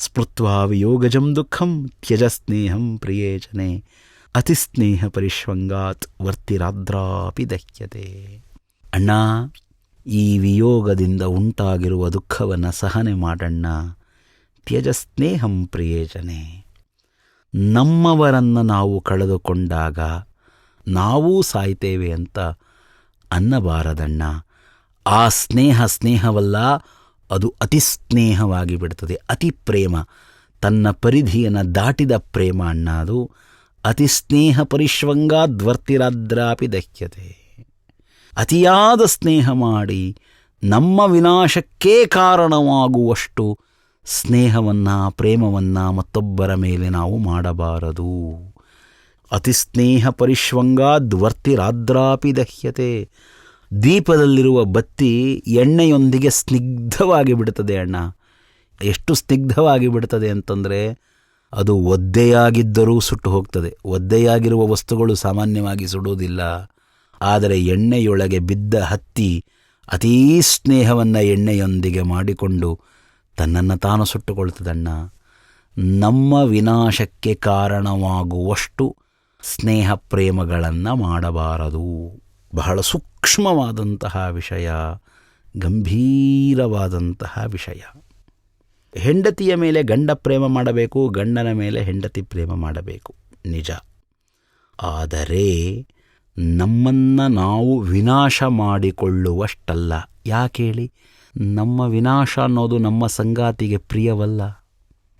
ಸ್ಮೃತ್ವಾ ವಿಯೋಗಜಂ ದುಃಖಂ ತ್ಯಜ ಸ್ನೇಹಂ ಪ್ರಿಯೇ ಜನೆ ಅತಿ ಸ್ನೇಹ ಪರಿಶ್ವಂಗಾತ್ ವರ್ತಿರಾದ್ರಾಪಿ ದಹ್ಯತೆ. ಅಣ್ಣ, ಈ ವಿಯೋಗದಿಂದ ಉಂಟಾಗಿರುವ ದುಃಖವನ್ನು ಸಹನೆ ಮಾಡಣ್ಣ. ತ್ಯಜ ಸ್ನೇಹಂ ಪ್ರಿಯೇಜನೆ. ನಮ್ಮವರನ್ನು ನಾವು ಕಳೆದುಕೊಂಡಾಗ ನಾವೂ ಸಾಯ್ತೇವೆ ಅಂತ ಅನ್ನಬಾರದಣ್ಣ. ಆ ಸ್ನೇಹ ಸ್ನೇಹವಲ್ಲ ಅದು ಅತಿ ಸ್ನೇಹವಾಗಿ ಬಿಡ್ತದೆ, ಅತಿ ಪ್ರೇಮ. ತನ್ನ ಪರಿಧಿಯನ್ನು ದಾಟಿದ ಪ್ರೇಮ ಅಣ್ಣ ಅದು ಅತಿ ಸ್ನೇಹ ಪರಿಶ್ವಂಗಾದ್ವರ್ತಿರಾದ್ರಾಪಿ ದಹ್ಯತೆ. ಅತಿಯಾದ ಸ್ನೇಹ ಮಾಡಿ ನಮ್ಮ ವಿನಾಶಕ್ಕೇ ಕಾರಣವಾಗುವಷ್ಟು ಸ್ನೇಹವನ್ನು, ಪ್ರೇಮವನ್ನು ಮತ್ತೊಬ್ಬರ ಮೇಲೆ ನಾವು ಮಾಡಬಾರದು. ಅತಿ ಸ್ನೇಹ ಪರಿಶ್ವಂಗಾದ್ವರ್ತಿರಾದ್ರಾಪಿ ದಹ್ಯತೆ. ದೀಪದಲ್ಲಿರುವ ಬತ್ತಿ ಎಣ್ಣೆಯೊಂದಿಗೆ ಸ್ನಿಗ್ಧವಾಗಿ ಬಿಡುತ್ತದೆ ಅಣ್ಣ. ಎಷ್ಟು ಸ್ನಿಗ್ಧವಾಗಿ ಬಿಡುತ್ತದೆ ಅಂತಂದರೆ ಅದು ಒದ್ದೆಯಾಗಿದ್ದರೂ ಸುಟ್ಟು ಹೋಗ್ತದೆ. ಒದ್ದೆಯಾಗಿರುವ ವಸ್ತುಗಳು ಸಾಮಾನ್ಯವಾಗಿ ಸುಡುವುದಿಲ್ಲ. ಆದರೆ ಎಣ್ಣೆಯೊಳಗೆ ಬಿದ್ದ ಹತ್ತಿ ಅತೀ ಸ್ನೇಹವನ್ನು ಎಣ್ಣೆಯೊಂದಿಗೆ ಮಾಡಿಕೊಂಡು ತನ್ನನ್ನು ತಾನು ಸುಟ್ಟುಕೊಳ್ತದಣ್ಣ ನಮ್ಮ ವಿನಾಶಕ್ಕೆ ಕಾರಣವಾಗುವಷ್ಟು ಸ್ನೇಹ ಪ್ರೇಮಗಳನ್ನು ಮಾಡಬಾರದು. ಬಹಳ ಸೂಕ್ಷ್ಮವಾದಂತಹ ವಿಷಯ, ಗಂಭೀರವಾದಂತಹ ವಿಷಯ. ಹೆಂಡತಿಯ ಮೇಲೆ ಗಂಡ ಪ್ರೇಮ ಮಾಡಬೇಕು, ಗಂಡನ ಮೇಲೆ ಹೆಂಡತಿ ಪ್ರೇಮ ಮಾಡಬೇಕು. ನಿಜ. ಆದರೆ ನಮ್ಮನ್ನು ನಾವು ವಿನಾಶ ಮಾಡಿಕೊಳ್ಳುವಷ್ಟಲ್ಲ. ಯಾಕೇಳಿ ನಮ್ಮ ವಿನಾಶ ಅನ್ನೋದು ನಮ್ಮ ಸಂಗಾತಿಗೆ ಪ್ರಿಯವಲ್ಲ.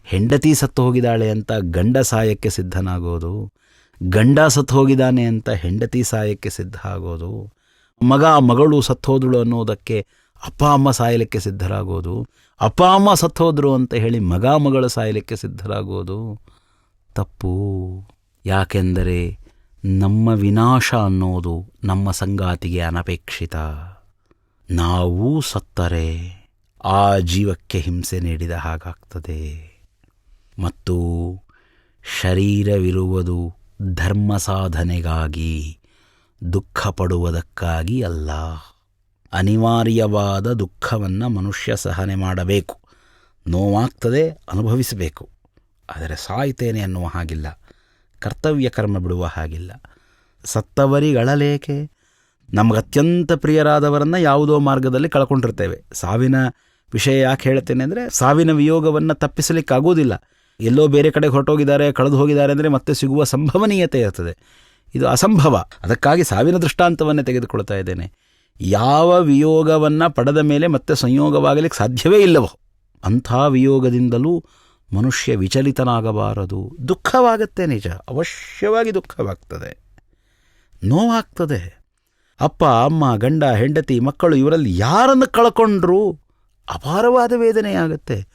ಹೆಂಡತಿ ಸತ್ತು ಹೋಗಿದ್ದಾಳೆ ಅಂತ ಗಂಡ ಸಾಯಕ್ಕೆ ಸಿದ್ಧನಾಗೋದು, ಗಂಡ ಸತ್ತು ಹೋಗಿದ್ದಾನೆ ಅಂತ ಹೆಂಡತಿ ಸಾಯಕ್ಕೆ ಸಿದ್ಧ ಆಗೋದು ಮಗ ಮಗಳು ಸತ್ತೋದಳು ಅನ್ನೋದಕ್ಕೆ ಅಪ್ಪ, ಅಮ್ಮ ಸಾಯಲಿಕ್ಕೆ ಸಿದ್ಧರಾಗೋದು, ಅಪ್ಪ, ಅಮ್ಮ ಸತ್ತೋದ್ರು ಅಂತ ಹೇಳಿ ಮಗ, ಮಗಳ ಸಾಯಲಿಕ್ಕೆ ಸಿದ್ಧರಾಗೋದು ತಪ್ಪು. ಯಾಕೆಂದರೆ ನಮ್ಮ ವಿನಾಶ ಅನ್ನೋದು ನಮ್ಮ ಸಂಗಾತಿಗೆ ಅನಪೇಕ್ಷಿತ. ನಾವು ಸತ್ತರೆ, ಆ ಜೀವಕ್ಕೆ ಹಿಂಸೆ ನೀಡಿದ ಹಾಗಾಗ್ತದೆ. ಮತ್ತು ಶರೀರವಿರುವುದು ಧರ್ಮ ಸಾಧನೆಗಾಗಿ ದುಃಖ ಪಡುವುದಕ್ಕಾಗಿ ಅಲ್ಲ. ಅನಿವಾರ್ಯವಾದ ದುಃಖವನ್ನು ಮನುಷ್ಯ ಸಹನೆ ಮಾಡಬೇಕು. ನೋವಾಗ್ತದೆ, ಅನುಭವಿಸಬೇಕು. ಆದರೆ ಸಾಯ್ತೇನೆ ಅನ್ನುವ ಹಾಗಿಲ್ಲ. ಕರ್ತವ್ಯ ಕರ್ಮ ಬಿಡುವ ಹಾಗಿಲ್ಲ. ಸತ್ತವರಿಗಳಲೇಕೆ? ನಮಗೆ ಅತ್ಯಂತ ಪ್ರಿಯರಾದವರನ್ನು ಯಾವುದೋ ಮಾರ್ಗದಲ್ಲಿ ಕಳ್ಕೊಂಡಿರ್ತೇವೆ. ಸಾವಿನ ವಿಷಯ ಯಾಕೆ ಹೇಳ್ತೇನೆ ಅಂದರೆ, ಸಾವಿನ ವಿಯೋಗವನ್ನು ತಪ್ಪಿಸಲಿಕ್ಕಾಗೋದಿಲ್ಲ ಎಲ್ಲೋ ಬೇರೆ ಕಡೆ ಹೊರಟೋಗಿದ್ದಾರೆ ಕಳೆದು ಹೋಗಿದ್ದಾರೆ ಅಂದರೆ ಮತ್ತೆ ಸಿಗುವ ಸಂಭವನೀಯತೆ ಇರ್ತದೆ. ಇದು ಅಸಂಭವ. ಅದಕ್ಕಾಗಿ ಸಾವಿನ ದೃಷ್ಟಾಂತವನ್ನೇ ತೆಗೆದುಕೊಳ್ತಾ ಇದ್ದೇನೆ. ಯಾವ ವಿಯೋಗವನ್ನು ಪಡೆದ ಮೇಲೆ ಮತ್ತೆ ಸಂಯೋಗವಾಗಲಿಕ್ಕೆ ಸಾಧ್ಯವೇ ಇಲ್ಲವೋ. ಅಂಥ ವಿಯೋಗದಿಂದಲೂ ಮನುಷ್ಯ ವಿಚಲಿತನಾಗಬಾರದು. ದುಃಖವಾಗುತ್ತೆ ನಿಜ. ಅವಶ್ಯವಾಗಿ ದುಃಖವಾಗ್ತದೆ. ನೋವಾಗ್ತದೆ. ಅಪ್ಪ, ಅಮ್ಮ, ಗಂಡ, ಹೆಂಡತಿ, ಮಕ್ಕಳು ಇವರಲ್ಲಿ ಯಾರನ್ನು ಕಳ್ಕೊಂಡ್ರೂ ಅಪಾರವಾದ ವೇದನೆಯಾಗತ್ತೆ.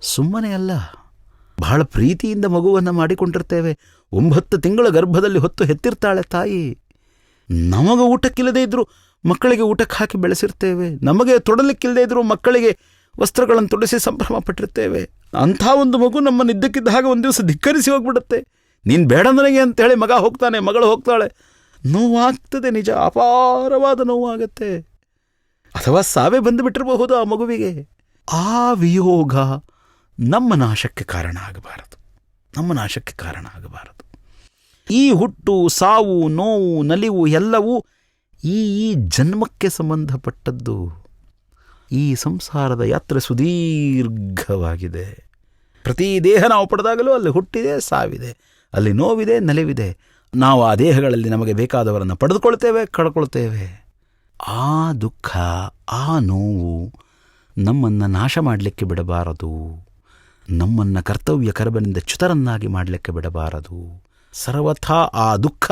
ಸುಮ್ಮನೆ ಅಲ್ಲ. ಬಹಳ ಪ್ರೀತಿಯಿಂದ ಮಗುವನ್ನು ಮಾಡಿಕೊಂಡಿರ್ತೇವೆ. ಒಂಬತ್ತು ತಿಂಗಳ ಗರ್ಭದಲ್ಲಿ ಹೊತ್ತು ಹೆತ್ತಿರ್ತಾಳೆ ತಾಯಿ. ನಮಗೆ ಊಟಕ್ಕಿಲ್ಲದೇ ಇದ್ದರೂ ಮಕ್ಕಳಿಗೆ ಊಟಕ್ಕೆ ಹಾಕಿ ಬೆಳೆಸಿರ್ತೇವೆ. ನಮಗೆ ತೊಡಲಿಕ್ಕಿಲ್ಲದೇ ಇದ್ದರೂ ಮಕ್ಕಳಿಗೆ ವಸ್ತ್ರಗಳನ್ನು ತೊಡಸಿ ಸಂಭ್ರಮ ಪಟ್ಟಿರ್ತೇವೆ. ಅಂಥ ಒಂದು ಮಗು ನಮ್ಮ ನಿದ್ದಕ್ಕಿದ್ದ ಹಾಗೆ ಒಂದು ದಿವಸ ಧಿಕ್ಕರಿಸಿ ಹೋಗ್ಬಿಡುತ್ತೆ. ನೀನು ಬೇಡ ನನಗೆ ಅಂತೇಳಿ ಮಗ ಹೋಗ್ತಾನೆ, ಮಗಳು ಹೋಗ್ತಾಳೆ. ನೋವಾಗ್ತದೆ, ನಿಜ ಅಪಾರವಾದ ನೋವಾಗತ್ತೆ. ಅಥವಾ ಸಾವೇ ಬಂದುಬಿಟ್ಟಿರಬಹುದು ಆ ಮಗುವಿಗೆ. ಆ ವಿಯೋಗ ನಮ್ಮ ನಾಶಕ್ಕೆ ಕಾರಣ ಆಗಬಾರದು. ನಮ್ಮ ನಾಶಕ್ಕೆ ಕಾರಣ ಆಗಬಾರದು. ಈ ಹುಟ್ಟು, ಸಾವು, ನೋವು, ನಲಿವು ಎಲ್ಲವೂ ಈ ಈ ಜನ್ಮಕ್ಕೆ ಸಂಬಂಧಪಟ್ಟದ್ದು ಈ ಸಂಸಾರದ ಯಾತ್ರೆ ಸುದೀರ್ಘವಾಗಿದೆ. ಪ್ರತಿ ದೇಹ ನಾವು ಪಡೆದಾಗಲೂ ಅಲ್ಲಿ ಹುಟ್ಟಿದೆ, ಸಾವಿದೆ. ಅಲ್ಲಿ ನೋವಿದೆ, ನಲಿವಿದೆ. ನಾವು ಆ ದೇಹಗಳಲ್ಲಿ ನಮಗೆ ಬೇಕಾದವರನ್ನು ಪಡೆದುಕೊಳ್ತೇವೆ ಕಳ್ಕೊಳ್ತೇವೆ ಆ ದುಃಖ, ಆ ನೋವು ನಮ್ಮನ್ನು ನಾಶ ಮಾಡಲಿಕ್ಕೆ ಬಿಡಬಾರದು. ನಮ್ಮನ್ನು ಕರ್ತವ್ಯ ಕರ್ಮನಿಂದ ಚ್ಯುತರನ್ನಾಗಿ ಮಾಡಲಿಕ್ಕೆ ಬಿಡಬಾರದು. ಸರ್ವಥಾ ಆ ದುಃಖ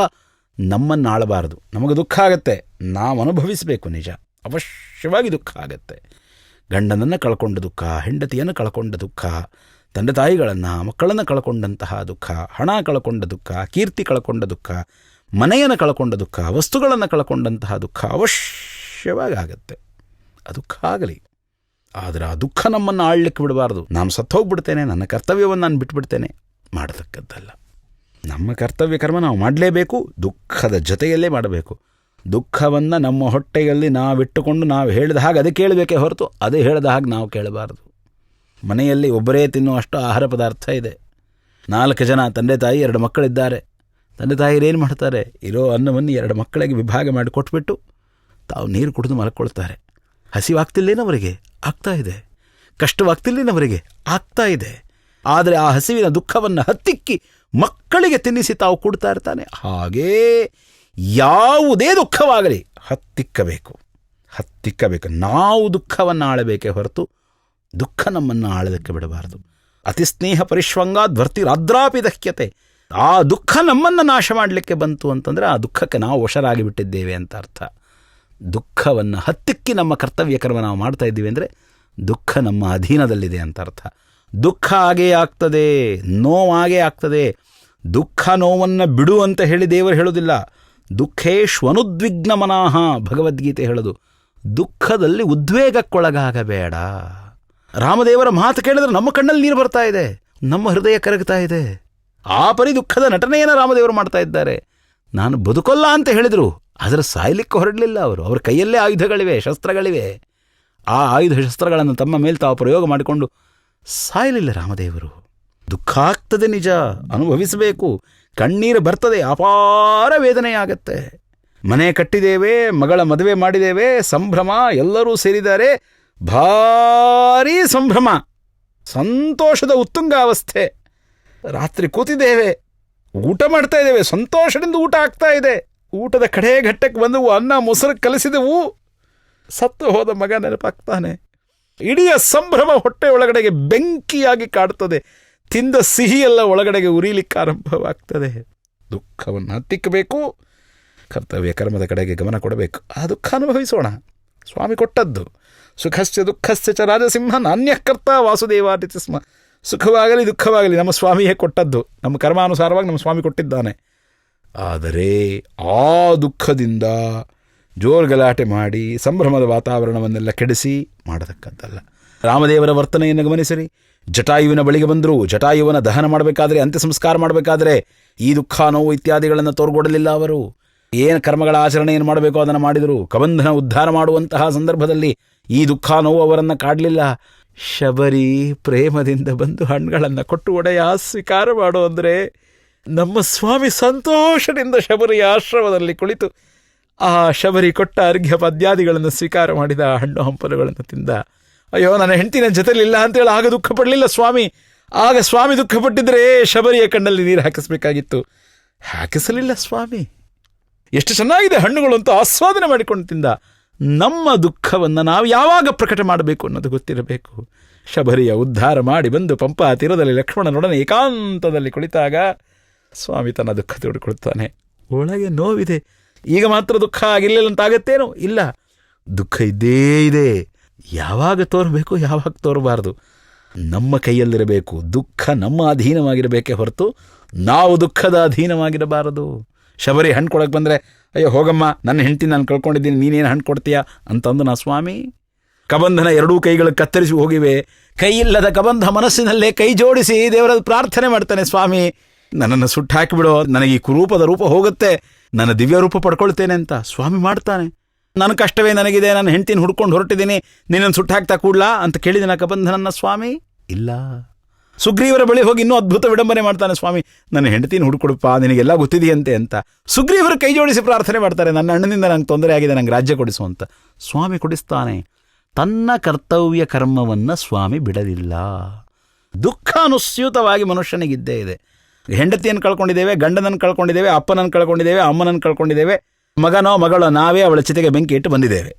ನಮ್ಮನ್ನು ಆಳಬಾರದು. ನಮಗೆ ದುಃಖ ಆಗತ್ತೆ. ನಾವು ಅನುಭವಿಸಬೇಕು ನಿಜ. ಅವಶ್ಯವಾಗಿ ದುಃಖ ಆಗತ್ತೆ. ಗಂಡನನ್ನು ಕಳ್ಕೊಂಡ ದುಃಖ, ಹೆಂಡತಿಯನ್ನು ಕಳ್ಕೊಂಡ ದುಃಖ, ತಂದೆ ತಾಯಿಗಳನ್ನು, ಮಕ್ಕಳನ್ನು ಕಳ್ಕೊಂಡಂತಹ ದುಃಖ, ಹಣ ಕಳ್ಕೊಂಡ ದುಃಖ, ಕೀರ್ತಿ ಕಳ್ಕೊಂಡ ದುಃಖ, ಮನೆಯನ್ನು ಕಳ್ಕೊಂಡ ದುಃಖ, ವಸ್ತುಗಳನ್ನು ಕಳ್ಕೊಂಡಂತಹ ದುಃಖ ಅವಶ್ಯವಾಗಿ ಆಗತ್ತೆ. ಆ ದುಃಖ ಆದರೆ ಆ ದುಃಖ ನಮ್ಮನ್ನು ಆಳ್ಲಿಕ್ಕೆ ಬಿಡಬಾರ್ದು. ನಾನು ಸತ್ತೋಗ್ಬಿಡ್ತೇನೆ ನನ್ನ ಕರ್ತವ್ಯವನ್ನು ನಾನು ಬಿಟ್ಬಿಡ್ತೇನೆ ಮಾಡತಕ್ಕದ್ದಲ್ಲ. ನಮ್ಮ ಕರ್ತವ್ಯ ಕರ್ಮ ನಾವು ಮಾಡಲೇಬೇಕು, ದುಃಖದ ಜೊತೆಯಲ್ಲೇ ಮಾಡಬೇಕು. ದುಃಖವನ್ನು ನಮ್ಮ ಹೊಟ್ಟೆಯಲ್ಲಿ ನಾವಿಟ್ಟುಕೊಂಡು ನಾವು ಹೇಳಿದ ಹಾಗೆ ಅದೇ ಕೇಳಬೇಕೇ ಹೊರತು ಅದೇ ಹೇಳಿದ ಹಾಗೆ ನಾವು ಕೇಳಬಾರದು. ಮನೆಯಲ್ಲಿ ಒಬ್ಬರೇ ತಿನ್ನುವಷ್ಟು ಆಹಾರ ಪದಾರ್ಥ ಇದೆ. ನಾಲ್ಕು ಜನ ತಂದೆ ತಾಯಿ, ಎರಡು ಮಕ್ಕಳಿದ್ದಾರೆ. ತಂದೆ ತಾಯಿರೇನು ಮಾಡ್ತಾರೆ? ಇರೋ ಅನ್ನವನ್ನು ಎರಡು ಮಕ್ಕಳಿಗೆ ವಿಭಾಗ ಮಾಡಿ ಕೊಟ್ಬಿಟ್ಟು ತಾವು ನೀರು ಕುಡಿದು ಮಲ್ಕೊಳ್ತಾರೆ. ಹಸಿವಾಗ್ತಿಲ್ಲೇನವರಿಗೆ ಆಗ್ತಾ ಇದೆ. ಕಷ್ಟವಾಗ್ತಿಲ್ಲಿನವರಿಗೆ ಆಗ್ತಾ ಇದೆ. ಆದರೆ ಆ ಹಸಿವಿನ ದುಃಖವನ್ನು ಹತ್ತಿಕ್ಕಿ ಮಕ್ಕಳಿಗೆ ತಿನ್ನಿಸಿ ತಾವು ಕೊಡ್ತಾ ಇರ್ತಾನೆ. ಹಾಗೇ ಯಾವುದೇ ದುಃಖವಾಗಲಿ ಹತ್ತಿಕ್ಕಬೇಕು. ಹತ್ತಿಕ್ಕಬೇಕು. ನಾವು ದುಃಖವನ್ನು ಆಳಬೇಕೇ ಹೊರತು ದುಃಖ ನಮ್ಮನ್ನು ಆಳದಕ್ಕೆ ಬಿಡಬಾರದು. ಅತಿ ಸ್ನೇಹ ಪರಿಶ್ವಂಗಾದ್ ವರ್ತಿರಾದ್ರಾಪಿ ದಹ್ಯತೆ. ಆ ದುಃಖ ನಮ್ಮನ್ನು ನಾಶ ಮಾಡಲಿಕ್ಕೆ ಬಂತು ಅಂತಂದರೆ ಆ ದುಃಖಕ್ಕೆ ನಾವು ವಶರಾಗಿ ಬಿಟ್ಟಿದ್ದೇವೆ ಅಂತ ಅರ್ಥ. ದುಃಖವನ್ನು ಹತ್ತಿಕ್ಕಿ ನಮ್ಮ ಕರ್ತವ್ಯ ಕರ್ಮ ನಾವು ಮಾಡ್ತಾ ಇದ್ದೀವಿ ಅಂದರೆ ದುಃಖ ನಮ್ಮ ಅಧೀನದಲ್ಲಿದೆ ಅಂತ ಅರ್ಥ. ದುಃಖ ಆಗೇ ಆಗ್ತದೆ ನೋವಾಗೇ ಆಗ್ತದೆ. ದುಃಖ ನೋವನ್ನು ಬಿಡು ಅಂತ ಹೇಳಿ ದೇವರು ಹೇಳೋದಿಲ್ಲ. ದುಃಖೇಶ್ವನುದ್ವಿಗ್ನ ಮನಾಹ ಭಗವದ್ಗೀತೆ ಹೇಳೋದು. ದುಃಖದಲ್ಲಿ ಉದ್ವೇಗಕ್ಕೊಳಗಾಗಬೇಡ. ರಾಮದೇವರ ಮಾತು ಕೇಳಿದ್ರೆ ನಮ್ಮ ಕಣ್ಣಲ್ಲಿ ನೀರು ಬರ್ತಾ ಇದೆ, ನಮ್ಮ ಹೃದಯ ಕರಗ್ತಾ ಇದೆ. ಆ ಪರಿ ದುಃಖದ ನಟನೆಯನ್ನು ರಾಮದೇವರು ಮಾಡ್ತಾ ಇದ್ದಾರೆ. ನಾನು ಬದುಕೊಲ್ಲ ಅಂತ ಹೇಳಿದರು. ಆದರೆ ಸಾಯ್ಲಿಕ್ಕೆ ಹೊರಡಲಿಲ್ಲ ಅವರು. ಅವರ ಕೈಯಲ್ಲೇ ಆಯುಧಗಳಿವೆ, ಶಸ್ತ್ರಗಳಿವೆ. ಆ ಆಯುಧ ಶಸ್ತ್ರಗಳನ್ನು ತಮ್ಮ ಮೇಲೆ ತಾವು ಪ್ರಯೋಗ ಮಾಡಿಕೊಂಡು ಸಾಯಲಿಲ್ಲ ರಾಮದೇವರು. ದುಃಖ ಆಗ್ತದೆ ನಿಜ, ಅನುಭವಿಸಬೇಕು. ಕಣ್ಣೀರು ಬರ್ತದೆ, ಅಪಾರ ವೇದನೆಯಾಗತ್ತೆ. ಮನೆ ಕಟ್ಟಿದ್ದೇವೆ, ಮಗಳ ಮದುವೆ ಮಾಡಿದ್ದೇವೆ, ಸಂಭ್ರಮ, ಎಲ್ಲರೂ ಸೇರಿದ್ದಾರೆ. ಭಾರೀ ಸಂಭ್ರಮ. ಸಂತೋಷದ ಉತ್ತುಂಗಾವಸ್ಥೆ ರಾತ್ರಿ ಕೂತಿದ್ದೇವೆ, ಊಟ ಮಾಡ್ತಾ ಇದ್ದೇವೆ, ಸಂತೋಷದಿಂದ ಊಟ ಆಗ್ತಾ ಇದೆ. ಊಟದ ಕಡೆ ಘಟ್ಟಕ್ಕೆ ಬಂದವು, ಅನ್ನ, ಮೊಸರು ಕಲಿಸಿದವು. ಸತ್ತು ಹೋದ ಮಗ ನೆನಪಾಗ್ತಾನೆ. ಇಡೀ ಸಂಭ್ರಮ ಹೊಟ್ಟೆ ಒಳಗಡೆಗೆ ಬೆಂಕಿಯಾಗಿ ಕಾಡ್ತದೆ ತಿಂದ ಸಿಹಿಯೆಲ್ಲ ಒಳಗಡೆಗೆ ಉರಿಲಿಕ್ಕೆ ಆರಂಭವಾಗ್ತದೆ. ದುಃಖವನ್ನು ಹತ್ತಿಕ್ಕಬೇಕು. ಕರ್ತವ್ಯ ಕರ್ಮದ ಕಡೆಗೆ ಗಮನ ಕೊಡಬೇಕು. ಆ ದುಃಖ ಅನುಭವಿಸೋಣ. ಸ್ವಾಮಿ ಕೊಟ್ಟದ್ದು. ಸುಖಸ್ಯ ದುಃಖಸ್ಯ ಚ ರಾಜಸಿಂಹ ನಾಣ್ಯಕರ್ತ ವಾಸುದೇವಾದಿತ್ಯ ಸ್ಮ. ಸುಖವಾಗಲಿ ದುಃಖವಾಗಲಿ ನಮ್ಮ ಸ್ವಾಮಿಯೇ ಕೊಟ್ಟದ್ದು. ನಮ್ಮ ಕರ್ಮಾನುಸಾರವಾಗಿ ನಮ್ಮ ಸ್ವಾಮಿ ಕೊಟ್ಟಿದ್ದಾನೆ. ಆದರೆ ಆ ದುಃಖದಿಂದ ಜೋರು ಗಲಾಟೆ ಮಾಡಿ ಸಂಭ್ರಮದ ವಾತಾವರಣವನ್ನೆಲ್ಲ ಕೆಡಿಸಿ ಮಾಡತಕ್ಕದ್ದಲ್ಲ. ರಾಮದೇವರ ವರ್ತನೆಯನ್ನು ಗಮನಿಸಿರಿ. ಜಟಾಯುವಿನ ಬಳಿಗೆ ಬಂದರು. ಜಟಾಯುವನ ದಹನ ಮಾಡಬೇಕಾದ್ರೆ ಅಂತ್ಯ ಸಂಸ್ಕಾರ ಮಾಡಬೇಕಾದ್ರೆ ಈ ದುಃಖ, ನೋವು ಇತ್ಯಾದಿಗಳನ್ನು ತೋರ್ಗೊಡಲಿಲ್ಲ ಅವರು. ಏನು ಕರ್ಮಗಳ ಆಚರಣೆಯನ್ನು ಮಾಡಬೇಕು ಅದನ್ನು ಮಾಡಿದರು. ಕಬಂಧನ ಉದ್ಧಾರ ಮಾಡುವಂತಹ ಸಂದರ್ಭದಲ್ಲಿ ಈ ದುಃಖ, ನೋವು ಅವರನ್ನು ಕಾಡಲಿಲ್ಲ. ಶಬರಿ ಪ್ರೇಮದಿಂದ ಬಂದು ಹಣ್ಣುಗಳನ್ನು ಕೊಟ್ಟು ಒಡೆಯ, ಸ್ವೀಕಾರ ಮಾಡು ಅಂದರೆ ನಮ್ಮ ಸ್ವಾಮಿ ಸಂತೋಷದಿಂದ ಶಬರಿಯ ಆಶ್ರಮದಲ್ಲಿ ಕುಳಿತು ಆ ಶಬರಿ ಕೊಟ್ಟ ಅರ್ಘ್ಯ ಪದ್ಯಾದಿಗಳನ್ನು ಸ್ವೀಕಾರ ಮಾಡಿದ ಹಣ್ಣು ಹಂಪಲುಗಳನ್ನು ತಿಂದ. ಅಯ್ಯೋ, ನನ್ನ ಹೆಂಡತಿನ ಜೊತೆಲಿಲ್ಲ ಅಂತೇಳಿ ಆಗ ದುಃಖ ಪಡಲಿಲ್ಲ ಸ್ವಾಮಿ. ಆಗ ಸ್ವಾಮಿ ದುಃಖ ಪಟ್ಟಿದ್ರೆ ಶಬರಿಯ ಕಣ್ಣಲ್ಲಿ ನೀರು ಹಾಕಿಸ್ಬೇಕಾಗಿತ್ತು. ಹಾಕಿಸಲಿಲ್ಲ ಸ್ವಾಮಿ. ಎಷ್ಟು ಚೆನ್ನಾಗಿದೆ ಹಣ್ಣುಗಳು ಅಂತ ಆಸ್ವಾದನೆ ಮಾಡಿಕೊಂಡು ತಿಂದ. ನಮ್ಮ ದುಃಖವನ್ನು ನಾವು ಯಾವಾಗ ಪ್ರಕಟ ಮಾಡಬೇಕು ಅನ್ನೋದು ಗೊತ್ತಿರಬೇಕು. ಶಬರಿಯ ಉದ್ಧಾರ ಮಾಡಿ ಬಂದು ಪಂಪ ತೀರದಲ್ಲಿ ಲಕ್ಷ್ಮಣನೊಡನೆ ಏಕಾಂತದಲ್ಲಿ ಕುಳಿತಾಗ ಸ್ವಾಮಿ ತನ್ನ ದುಃಖ ತೋಡಿಕೊಳ್ತಾನೆ ಒಳಗೆ ನೋವಿದೆ. ಈಗ ಮಾತ್ರ ದುಃಖ ಆಗಿರ್ಲಿಲ್ಲ ಅಂತಾಗತ್ತೇನೋ ಇಲ್ಲ. ದುಃಖ ಇದ್ದೇ ಇದೆ. ಯಾವಾಗ ತೋರಬೇಕು ಯಾವಾಗ ತೋರಬಾರ್ದು. ನಮ್ಮ ಕೈಯಲ್ಲಿರಬೇಕು. ದುಃಖ ನಮ್ಮ ಅಧೀನವಾಗಿರಬೇಕೇ ಹೊರತು ನಾವು ದುಃಖದ ಅಧೀನವಾಗಿರಬಾರದು. ಶಬರಿ ಹಣ್ಣು ಕೊಡಕ್ಕೆ ಬಂದರೆ ಅಯ್ಯೋ ಹೋಗಮ್ಮ ನನ್ನ ಹೆಂಡತಿ ನಾನು ಕಳ್ಕೊಂಡಿದ್ದೀನಿ ನೀನೇನು ಹಣ್ಣು ಕೊಡ್ತೀಯಾ? ಅಂತಂದು ನಾ ಸ್ವಾಮಿ ಕಬಂಧನ ಎರಡೂ ಕೈಗಳು ಕತ್ತರಿಸಿ ಹೋಗಿವೆ. ಕೈಯಿಲ್ಲದ ಕಬಂಧ ಮನಸ್ಸಿನಲ್ಲೇ ಕೈ ಜೋಡಿಸಿ ದೇವರ ಪ್ರಾರ್ಥನೆ ಮಾಡ್ತಾನೆ ಸ್ವಾಮಿ. ನನ್ನನ್ನು ಸುಟ್ಟು ಹಾಕಿಬಿಡೋ. ನನಗೆ ಈ ಕುರೂಪದ ರೂಪ ಹೋಗುತ್ತೆ. ನನ್ನ ದಿವ್ಯ ರೂಪ ಪಡ್ಕೊಳ್ತೇನೆ ಅಂತ ಸ್ವಾಮಿ ಮಾಡ್ತಾನೆ. ನನ್ನ ಕಷ್ಟವೇ ನನಗಿದೆ. ನನ್ನ ಹೆಂಡ್ತಿನ ಹುಡ್ಕೊಂಡು ಹೊರಟಿದ್ದೀನಿ. ನಿನ್ನನ್ನು ಸುಟ್ಟು ಹಾಕ್ತಾ ಕೂಡ್ಲಾ ಅಂತ ಕೇಳಿದ ಕಬಂಧ ನನ್ನ ಸ್ವಾಮಿ? ಇಲ್ಲ. ಸುಗ್ರೀವರ ಬಳಿ ಹೋಗಿ ಇನ್ನೂ ಅದ್ಭುತ ವಿಡಂಬನೆ ಮಾಡ್ತಾನೆ ಸ್ವಾಮಿ. ನನ್ನ ಹೆಂಡತಿನ ಹುಡ್ಕೊಡಪ್ಪ, ನಿನಗೆಲ್ಲ ಗೊತ್ತಿದೆಯಂತೆ ಅಂತ. ಸುಗ್ರೀವರು ಕೈ ಜೋಡಿಸಿ ಪ್ರಾರ್ಥನೆ ಮಾಡ್ತಾರೆ. ನನ್ನ ಅಣ್ಣನಿಂದ ನಂಗೆ ತೊಂದರೆ ಆಗಿದೆ. ನಂಗೆ ರಾಜ್ಯ ಕೊಡಿಸು ಅಂತ. ಸ್ವಾಮಿ ಕೊಡಿಸ್ತಾನೆ. ತನ್ನ ಕರ್ತವ್ಯ ಕರ್ಮವನ್ನು ಸ್ವಾಮಿ ಬಿಡಲಿಲ್ಲ. ದುಃಖ ಅನುಸ್ಯೂತವಾಗಿ ಮನುಷ್ಯನಿಗಿದ್ದೇ ಇದೆ. ಹೆಂಡತಿಯನ್ನು ಕಳ್ಕೊಂಡಿದ್ದೇವೆ, ಗಂಡನನ್ನು ಕಳ್ಕೊಂಡಿದ್ದೇವೆ, ಅಪ್ಪನನ್ನು ಕಳ್ಕೊಂಡಿದ್ದೇವೆ, ಅಮ್ಮನನ್ನು ಕಳ್ಕೊಂಡಿದ್ದೇವೆ. ಮಗನೋ ಮಗಳೋ ನಾವೇ ಅವಳ ಚಿತೆಗೆ ಬೆಂಕಿ ಇಟ್ಟು ಬಂದಿದ್ದೇವೆ.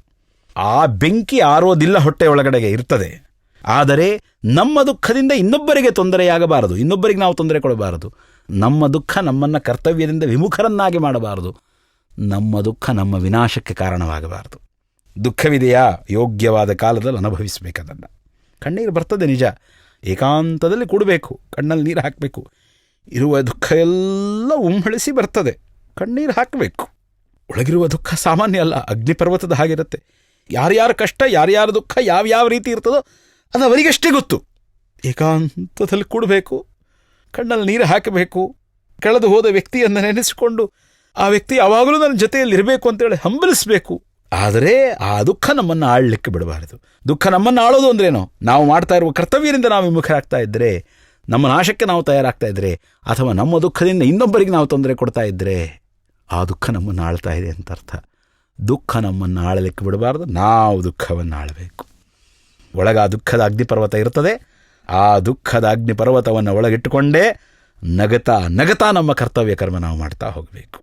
ಆ ಬೆಂಕಿ ಆರೋದಿಲ್ಲ ಹೊಟ್ಟೆ ಒಳಗಡೆಗೆ ಇರ್ತದೆ. ಆದರೆ ನಮ್ಮ ದುಃಖದಿಂದ ಇನ್ನೊಬ್ಬರಿಗೆ ತೊಂದರೆಯಾಗಬಾರದು. ಇನ್ನೊಬ್ಬರಿಗೆ ನಾವು ತೊಂದರೆ ಕೊಡಬಾರದು. ನಮ್ಮ ದುಃಖ ನಮ್ಮನ್ನು ಕರ್ತವ್ಯದಿಂದ ವಿಮುಖರನ್ನಾಗಿ ಮಾಡಬಾರದು. ನಮ್ಮ ದುಃಖ ನಮ್ಮ ವಿನಾಶಕ್ಕೆ ಕಾರಣವಾಗಬಾರದು. ದುಃಖವಿದೆಯಾ? ಯೋಗ್ಯವಾದ ಕಾಲದಲ್ಲಿ ಅನುಭವಿಸಬೇಕದನ್ನು. ಕಣ್ಣೀರು ಬರ್ತದೆ ನಿಜ. ಏಕಾಂತದಲ್ಲಿ ಕೂಡಬೇಕು. ಕಣ್ಣಲ್ಲಿ ನೀರು ಹಾಕಬೇಕು. ಇರುವ ದುಃಖ ಎಲ್ಲ ಉಮ್ಮಳಿಸಿ ಬರ್ತದೆ. ಕಣ್ಣೀರು ಹಾಕಬೇಕು. ಒಳಗಿರುವ ದುಃಖ ಸಾಮಾನ್ಯ ಅಲ್ಲ, ಅಗ್ನಿಪರ್ವತದ ಹಾಗಿರುತ್ತೆ. ಯಾರ್ಯಾರ ಕಷ್ಟ, ಯಾರ್ಯಾರ ದುಃಖ, ಯಾವ್ಯಾವ ರೀತಿ ಇರ್ತದೋ ಅದು ಅವರಿಗಷ್ಟೇ ಗೊತ್ತು. ಏಕಾಂತದಲ್ಲಿ ಕೂಡಬೇಕು, ಕಣ್ಣಲ್ಲಿ ನೀರು ಹಾಕಬೇಕು, ಕಳೆದು ಹೋದ ವ್ಯಕ್ತಿಯನ್ನು ನೆನೆಸಿಕೊಂಡು ಆ ವ್ಯಕ್ತಿ ಯಾವಾಗಲೂ ನನ್ನ ಜೊತೆಯಲ್ಲಿ ಇರಬೇಕು ಅಂತೇಳಿ ಹಂಬಲಿಸಬೇಕು. ಆದರೆ ಆ ದುಃಖ ನಮ್ಮನ್ನು ಆಳ್ಲಿಕ್ಕೆ ಬಿಡಬಾರದು. ದುಃಖ ನಮ್ಮನ್ನು ಆಳೋದು ಅಂದ್ರೇನೋ? ನಾವು ಮಾಡ್ತಾ ಇರುವ ಕರ್ತವ್ಯದಿಂದ ನಾವು ವಿಮುಖರಾಗ್ತಾ ಇದ್ದರೆ ನಮ್ಮ ನಾಶಕ್ಕೆ ನಾವು ತಯಾರಾಗ್ತಾ ಇದ್ರೆ ಅಥವಾ ನಮ್ಮ ದುಃಖದಿಂದ ಇನ್ನೊಬ್ಬರಿಗೆ ನಾವು ತೊಂದರೆ ಕೊಡ್ತಾ ಇದ್ದರೆ ಆ ದುಃಖ ನಮ್ಮನ್ನು ಆಳ್ತಾ ಇದೆ ಅಂತ ಅರ್ಥ. ದುಃಖ ನಮ್ಮನ್ನು ಆಳಲಿಕ್ಕೆ ಬಿಡಬಾರ್ದು, ನಾವು ದುಃಖವನ್ನು ಆಳಬೇಕು. ಒಳಗ ಆ ದುಃಖದ ಅಗ್ನಿಪರ್ವತ ಇರ್ತದೆ, ಆ ದುಃಖದ ಅಗ್ನಿಪರ್ವತವನ್ನು ಒಳಗಿಟ್ಟುಕೊಂಡೇ ನಗತಾ ನಗತಾ ನಮ್ಮ ಕರ್ತವ್ಯ ಕರ್ಮ ನಾವು ಮಾಡ್ತಾ ಹೋಗಬೇಕು.